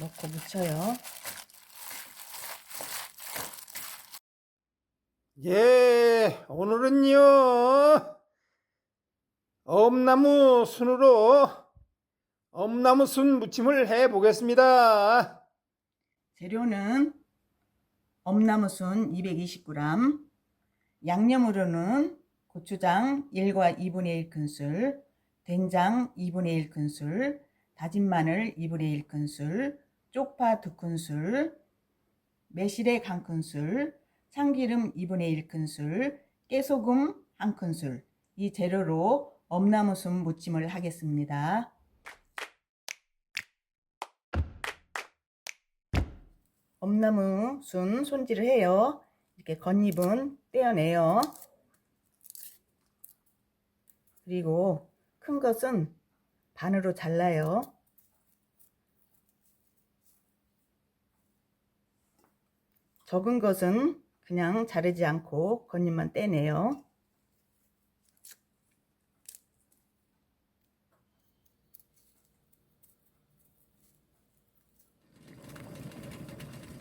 넣고 무쳐요. 예, 오늘은요, 엄나무 순으로 엄나무 순 무침을 해 보겠습니다. 재료는 엄나무 순 220g, 양념으로는 고추장 1과 2분의 1큰술, 된장 2분의 1큰술, 다진 마늘 2분의 1큰술, 쪽파 2큰술, 매실액 1큰술, 참기름 2분의 1큰술, 깨소금 1큰술, 이 재료로 엄나무순 무침을 하겠습니다. 엄나무 순 손질을 해요. 이렇게 겉잎은 떼어내요. 그리고 큰 것은 반으로 잘라요. 적은 것은 그냥 자르지 않고 겉잎만 떼내요.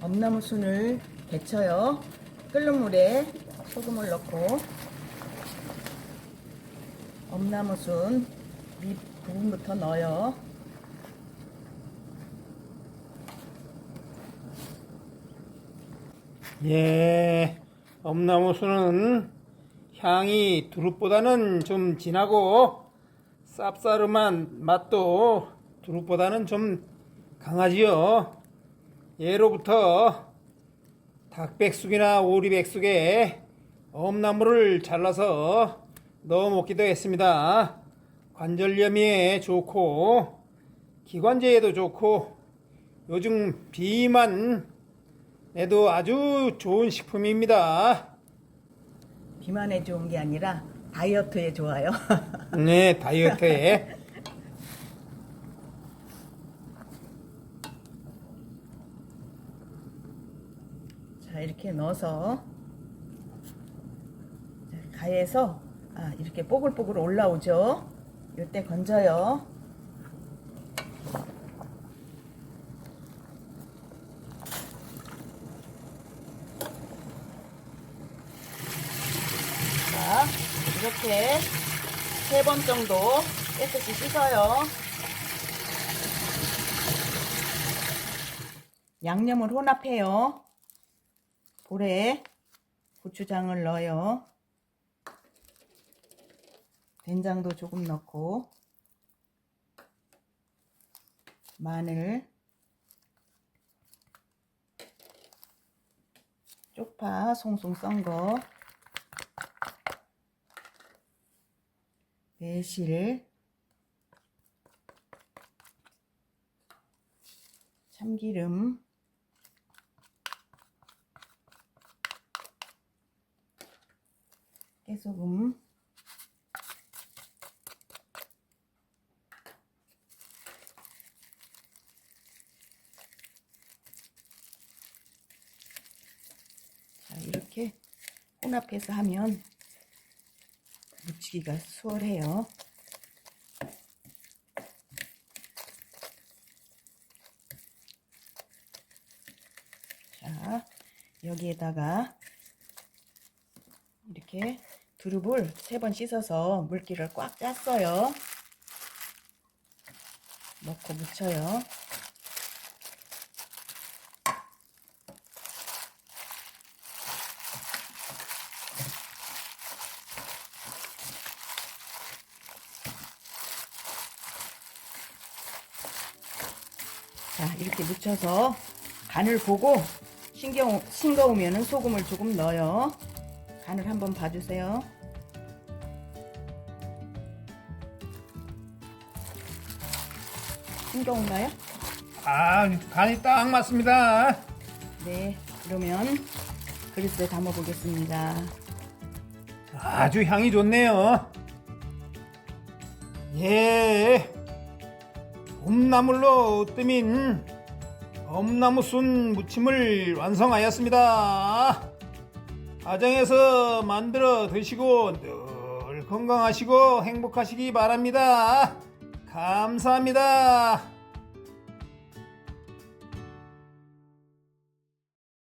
엄나무 순을 데쳐요. 끓는 물에 소금을 넣고 엄나무 순 밑 부분부터 넣어요. 예, 엄나무 순은 향이 두릅보다는 좀 진하고 쌉싸름한 맛도 두릅보다는 좀 강하지요. 예로부터 닭백숙이나 오리백숙에 엄나무를 잘라서 넣어 먹기도 했습니다. 관절염에 좋고 기관지에도 좋고 요즘 비만 에도 아주 좋은 식품입니다. 비만에 좋은 게 아니라 다이어트에 좋아요. 네, 다이어트에. 자 이렇게 넣어서 자, 가해서 아, 이렇게 뽀글뽀글 올라오죠. 이때 건져요. 자 이렇게 세 번 정도 깨끗이 씻어요. 양념을 혼합해요. 볼에 고추장을 넣어요. 된장도 조금 넣고 마늘 쪽파 송송 썬거 매실. 참기름. 깨소금. 자 이렇게 혼합해서 하면 무치기가 수월해요 자 여기에다가 이렇게 두릅을 세 번 씻어서 물기를 꽉 짰어요. 넣고 무쳐요. 자, 이렇게 묻혀서 간을 보고 싱거우, 싱거우면 소금을 조금 넣어요. 간을 한번 봐주세요. 싱거운가요? 아, 간이 딱 맞습니다. 네, 그러면 그릇에 담아 보겠습니다. 아주 향이 좋네요. 예. 봄나물로 뜨민 엄나무 순 무침을 완성하였습니다. 가정에서 만들어 드시고 늘 건강하시고 행복하시기 바랍니다. 감사합니다.